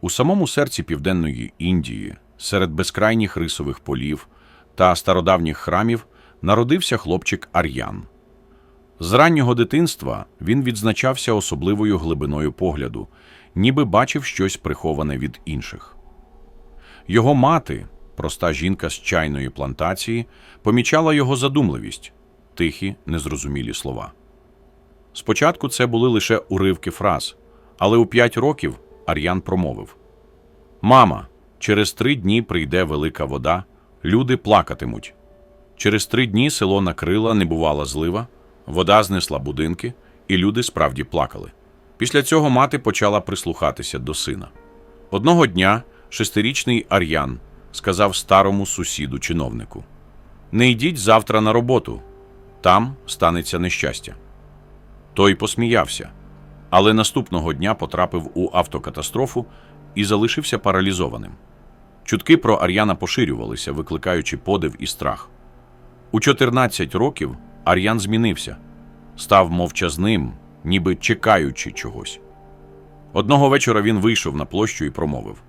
У самому серці південної Індії, серед безкрайніх рисових полів та стародавніх храмів, народився хлопчик Ар'ян. З раннього дитинства він відзначався особливою глибиною погляду, ніби бачив щось приховане від інших. Його мати, проста жінка з чайної плантації, помічала його задумливість, тихі, незрозумілі слова. Спочатку це були лише уривки фраз, але у п'ять років Ар'ян промовив: Мама, через три дні прийде велика вода, люди плакатимуть. Через три дні село накрила небувала злива, вода знесла будинки, і люди справді плакали. Після цього мати почала прислухатися до сина. Одного дня шестирічний Ар'ян сказав старому сусіду чиновнику: Не йдіть завтра на роботу, там станеться нещастя. Той посміявся, але наступного дня потрапив у автокатастрофу і залишився паралізованим. Чутки про Ар'яна поширювалися, викликаючи подив і страх. У 14 років Ар'ян змінився, став мовчазним, ніби чекаючи чогось. Одного вечора він вийшов на площу і промовив: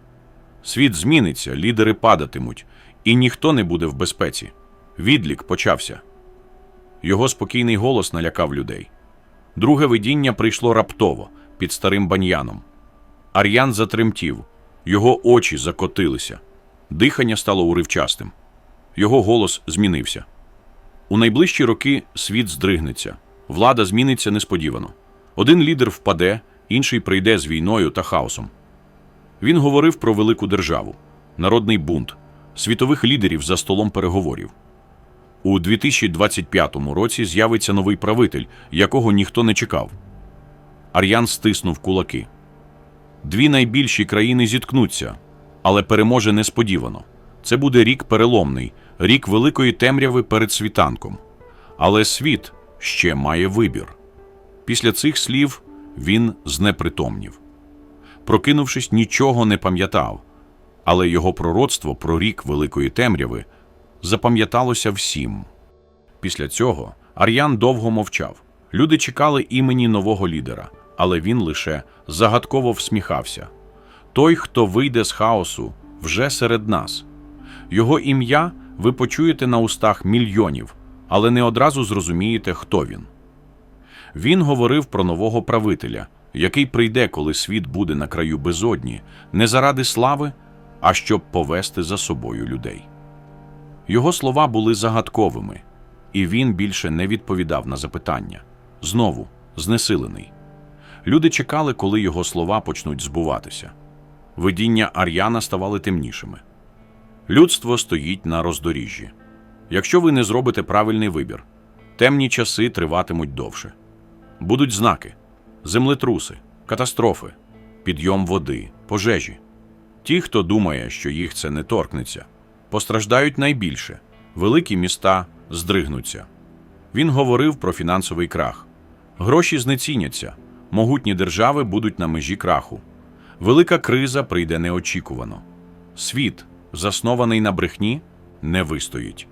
Світ зміниться, лідери падатимуть, і ніхто не буде в безпеці. Відлік почався. Його спокійний голос налякав людей. Друге видіння прийшло раптово під старим баньяном. Ар'ян затремтів, його очі закотилися, дихання стало уривчастим. Його голос змінився. У найближчі роки світ здригнеться, влада зміниться несподівано. Один лідер впаде, інший прийде з війною та хаосом. Він говорив про велику державу, народний бунт, світових лідерів за столом переговорів. У 2025 році з'явиться новий правитель, якого ніхто не чекав. Ар'ян стиснув кулаки. Дві найбільші країни зіткнуться, але переможе несподівано. Це буде рік переломний, рік великої темряви перед світанком. Але світ ще має вибір. Після цих слів він знепритомнів. Прокинувшись, нічого не пам'ятав, але його пророцтво про рік великої темряви запам'яталося всім. Після цього Ар'ян довго мовчав. Люди чекали імені нового лідера, але він лише загадково всміхався. Той, хто вийде з хаосу, вже серед нас. Його ім'я ви почуєте на устах мільйонів, але не одразу зрозумієте, хто він. Він говорив про нового правителя, який прийде, коли світ буде на краю безодні, не заради слави, а щоб повести за собою людей. Його слова були загадковими, і він більше не відповідав на запитання. Знову знесилений. Люди чекали, коли його слова почнуть збуватися. Видіння Ар'яна ставали темнішими. Людство стоїть на роздоріжжі. Якщо ви не зробите правильний вибір, темні часи триватимуть довше. Будуть знаки, землетруси, катастрофи, підйом води, пожежі. Ті, хто думає, що їх це не торкнеться, постраждають найбільше, великі міста здригнуться. Він говорив про фінансовий крах. Гроші знеціняться, могутні держави будуть на межі краху. Велика криза прийде неочікувано. Світ, заснований на брехні, не вистоїть.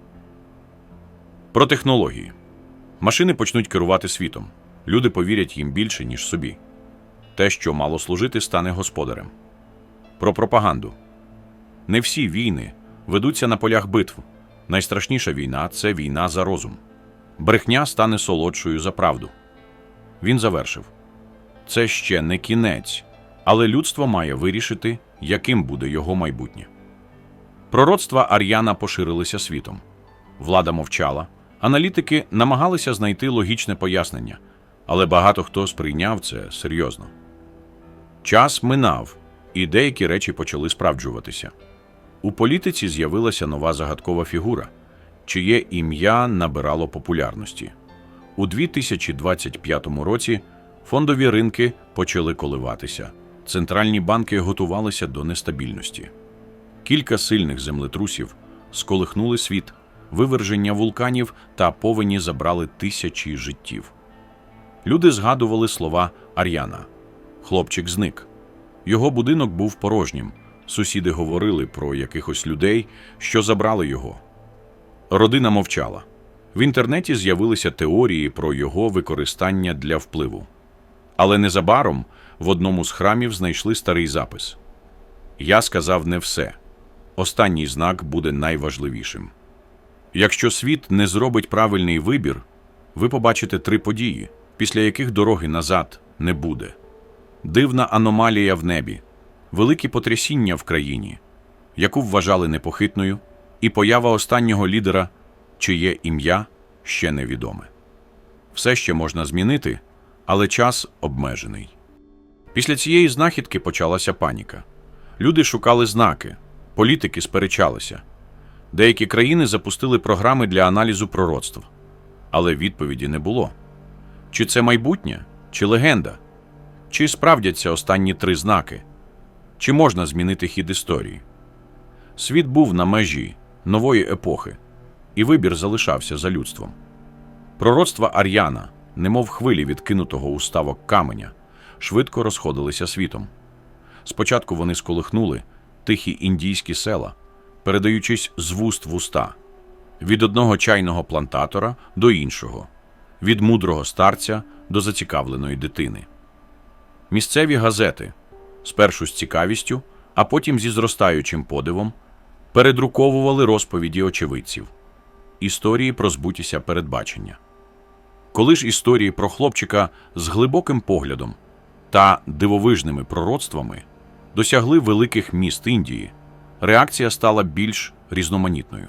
Про технології. Машини почнуть керувати світом. Люди повірять їм більше, ніж собі. Те, що мало служити, стане господарем. Про пропаганду. Не всі війни ведуться на полях битв. Найстрашніша війна це війна за розум. Брехня стане солодшою за правду. Він завершив. Це ще не кінець, але людство має вирішити, яким буде його майбутнє. Пророцтва Ар'яна поширилися світом. Влада мовчала, аналітики намагалися знайти логічне пояснення, але багато хто сприйняв це серйозно. Час минав, і деякі речі почали справджуватися. У політиці з'явилася нова загадкова фігура, чиє ім'я набирало популярності. У 2025 році фондові ринки почали коливатися, центральні банки готувалися до нестабільності. Кілька сильних землетрусів сколихнули світ, виверження вулканів та повені забрали тисячі життів. Люди згадували слова Ар'яна. Хлопчик зник. Його будинок був порожнім. Сусіди говорили про якихось людей, що забрали його. Родина мовчала. В інтернеті з'явилися теорії про його використання для впливу. Але незабаром в одному з храмів знайшли старий запис. Я сказав не все. Останній знак буде найважливішим. Якщо світ не зробить правильний вибір, ви побачите три події, після яких дороги назад не буде. Дивна аномалія в небі, великі потрясіння в країні, яку вважали непохитною, і поява останнього лідера, чиє ім'я ще невідоме. Все ще можна змінити, але час обмежений. Після цієї знахідки почалася паніка. Люди шукали знаки, політики сперечалися. Деякі країни запустили програми для аналізу пророцтв, але відповіді не було. Чи це майбутнє, чи легенда? Чи справдяться останні три знаки? Чи можна змінити хід історії? Світ був на межі нової епохи, і вибір залишався за людством. Пророцтва Ар'яна, немов хвилі відкинутого у ставок каменя, швидко розходилися світом. Спочатку вони сколихнули тихі індійські села, передаючись з вуст в уста, від одного чайного плантатора до іншого, від мудрого старця до зацікавленої дитини. Місцеві газети, спершу з цікавістю, а потім зі зростаючим подивом, передруковували розповіді очевидців, історії про збутіся передбачення. Коли ж історії про хлопчика з глибоким поглядом та дивовижними пророцтвами досягли великих міст Індії, реакція стала більш різноманітною.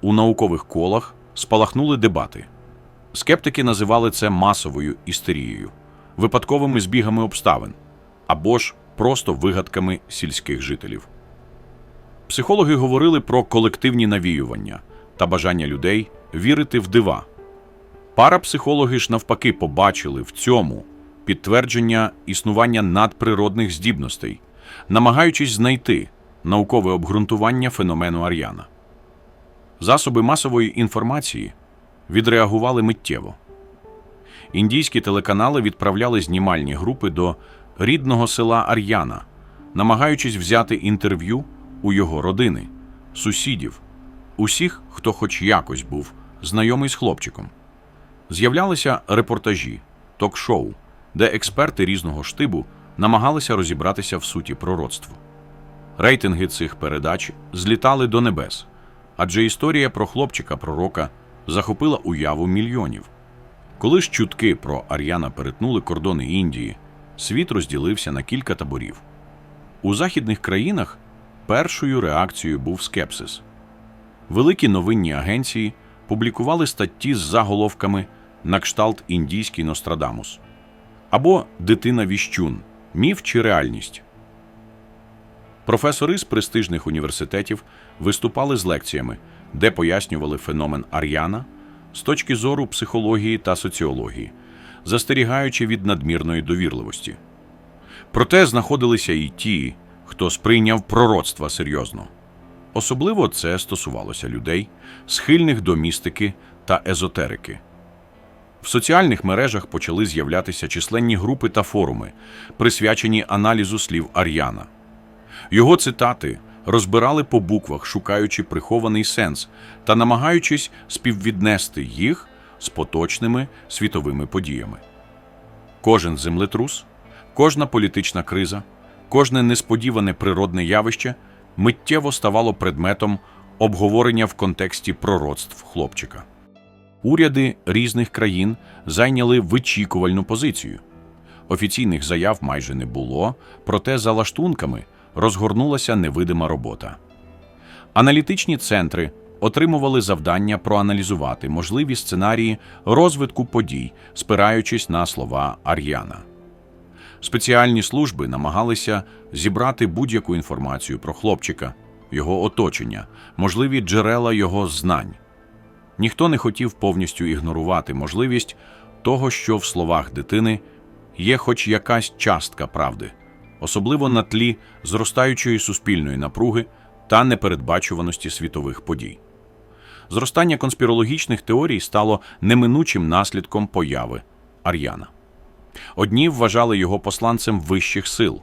У наукових колах спалахнули дебати. Скептики називали це масовою істерією, випадковими збігами обставин або ж просто вигадками сільських жителів. Психологи говорили про колективні навіювання та бажання людей вірити в дива. Парапсихологи ж навпаки побачили в цьому підтвердження існування надприродних здібностей, намагаючись знайти наукове обґрунтування феномену Ар'яна. Засоби масової інформації відреагували миттєво. Індійські телеканали відправляли знімальні групи до рідного села Ар'яна, намагаючись взяти інтерв'ю у його родини, сусідів, усіх, хто хоч якось був знайомий з хлопчиком. З'являлися репортажі, ток-шоу, де експерти різного штибу намагалися розібратися в суті пророцтв. Рейтинги цих передач злітали до небес, адже історія про хлопчика-пророка захопила уяву мільйонів. Коли ж чутки про Ар'яна перетнули кордони Індії, світ розділився на кілька таборів. У західних країнах першою реакцією був скепсис. Великі новинні агенції публікували статті з заголовками на кшталт індійський Нострадамус або Дитина Віщун міф чи реальність. Професори з престижних університетів виступали з лекціями, де пояснювали феномен Ар'яна з точки зору психології та соціології, застерігаючи від надмірної довірливості. Проте знаходилися і ті, хто сприйняв пророцтва серйозно. Особливо це стосувалося людей, схильних до містики та езотерики. В соціальних мережах почали з'являтися численні групи та форуми, присвячені аналізу слів Ар'яна. Його цитати розбирали по буквах, шукаючи прихований сенс та намагаючись співвіднести їх з поточними світовими подіями. Кожен землетрус, кожна політична криза, кожне несподіване природне явище миттєво ставало предметом обговорення в контексті пророцтв хлопчика. Уряди різних країн зайняли вичікувальну позицію. Офіційних заяв майже не було, проте за лаштунками розгорнулася невидима робота. Аналітичні центри отримували завдання проаналізувати можливі сценарії розвитку подій, спираючись на слова Ар'яна. Спеціальні служби намагалися зібрати будь-яку інформацію про хлопчика, його оточення, можливі джерела його знань. Ніхто не хотів повністю ігнорувати можливість того, що в словах дитини є хоч якась частка правди, особливо на тлі зростаючої суспільної напруги та непередбачуваності світових подій. Зростання конспірологічних теорій стало неминучим наслідком появи Ар'яна. Одні вважали його посланцем вищих сил,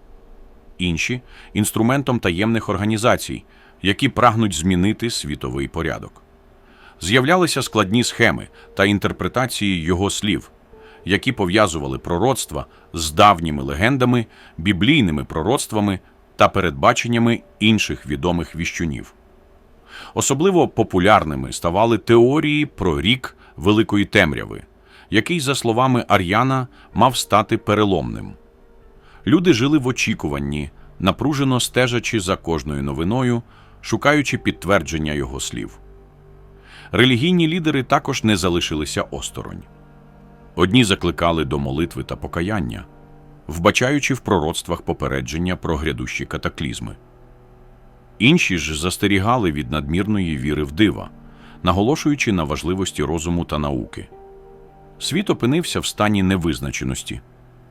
інші інструментом таємних організацій, які прагнуть змінити світовий порядок. З'являлися складні схеми та інтерпретації його слів, які пов'язували пророцтва з давніми легендами, біблійними пророцтвами та передбаченнями інших відомих віщунів. Особливо популярними ставали теорії про рік Великої Темряви, який, за словами Ар'яна, мав стати переломним. Люди жили в очікуванні, напружено стежачи за кожною новиною, шукаючи підтвердження його слів. Релігійні лідери також не залишилися осторонь. Одні закликали до молитви та покаяння, вбачаючи в пророцтвах попередження про грядущі катаклізми. Інші ж застерігали від надмірної віри в дива, наголошуючи на важливості розуму та науки. Світ опинився в стані невизначеності,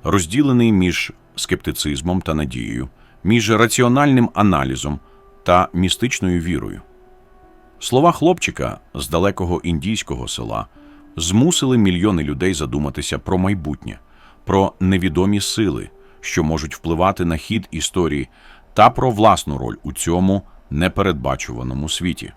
розділений між скептицизмом та надією, між раціональним аналізом та містичною вірою. Слова хлопчика з далекого індійського села змусили мільйони людей задуматися про майбутнє, про невідомі сили, що можуть впливати на хід історії, та про власну роль у цьому непередбачуваному світі.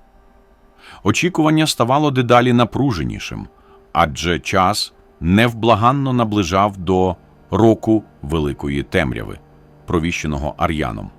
Очікування ставало дедалі напруженішим, адже час невблаганно наближав до року Великої темряви, провіщеного Ар'яном.